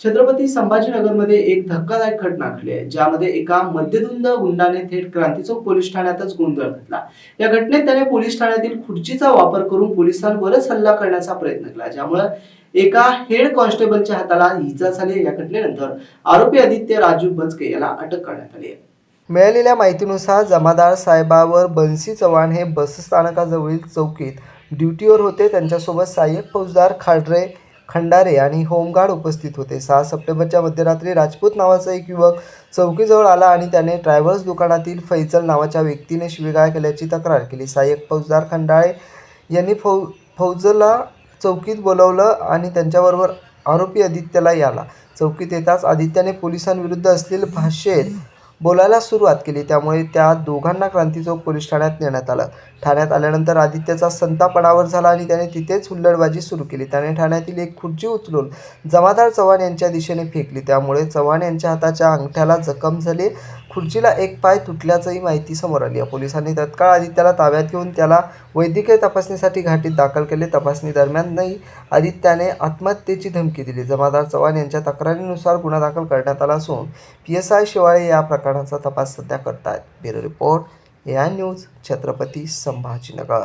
छत्रपती संभाजीनगरमध्ये एक धक्कादायक घटना घडली आहे ज्यामध्ये एका मध्यधुंद गुंडाने थेट क्रांतीचौक पोलीस ठाण्यातच गोंधळ घातला. या घटनेत त्याने पोलीस ठाण्यातील खुर्चीचा वापर करून पोलिसांवरच हल्ला करण्याचा प्रयत्न केला ज्यामुळे एका हेड कॉन्स्टेबलच्या हाताला इजा झाली या घटनेनंतर आरोपी आदित्य राजू बचके याला अटक करण्यात आली आहे. मिळालेल्या माहितीनुसार जमादार साहेबावर बन्सी चव्हाण हे बसस्थानकाजवळील चौकीत ड्युटीवर होते. त्यांच्यासोबत सहाय्यक फौजदार खाडरे खंडारे आणि होमगार्ड उपस्थित होते. सहा सप्टेंबरच्या मध्यरात्री राजपूत नावाचा एक युवक चौकीजवळ आला आणि त्याने ट्रॅव्हल्स दुकानातील फैजल नावाच्या व्यक्तीने शिवीगाळ केल्याची तक्रार केली. सहाय्यक फौजदार खंडाळे यांनी फौ फौजला चौकीत बोलवलं आणि त्यांच्याबरोबर आरोपी आदित्यला याला. चौकीत येताच आदित्याने पोलिसांविरुद्ध असलेले भाषेत बोलायला सुरुवात केली. त्यामुळे त्या दोघांना क्रांतीचौक पोलीस ठाण्यात नेण्यात आलं. ठाण्यात आल्यानंतर आदित्यचा संतापणावर झाला आणि त्याने तिथेच हुल्लडबाजी सुरू केली. त्याने ठाण्यातील एक खुर्ची उचलून जमादार चव्हाण यांच्या दिशेने फेकली. त्यामुळे चव्हाण यांच्या हाताच्या अंगठ्याला जखम झाली. खुर्चीला एक पाय तुटल्याचंही माहिती समोर आली. आहे पोलिसांनी तत्काळ आदित्याला ताब्यात घेऊन त्याला वैद्यकीय तपासणीसाठी घाटीत दाखल केले. तपासणी दरम्यानही आदित्याने आत्महत्येची धमकी दिली. जमादार चव्हाण यांच्या तक्रारीनुसार गुन्हा दाखल करण्यात आला असून पी एस आय शिवाळे या प्रकरणाचा तपास सध्या करतायत. ब्युरो रिपोर्ट या न्यूज छत्रपती संभाजीनगर.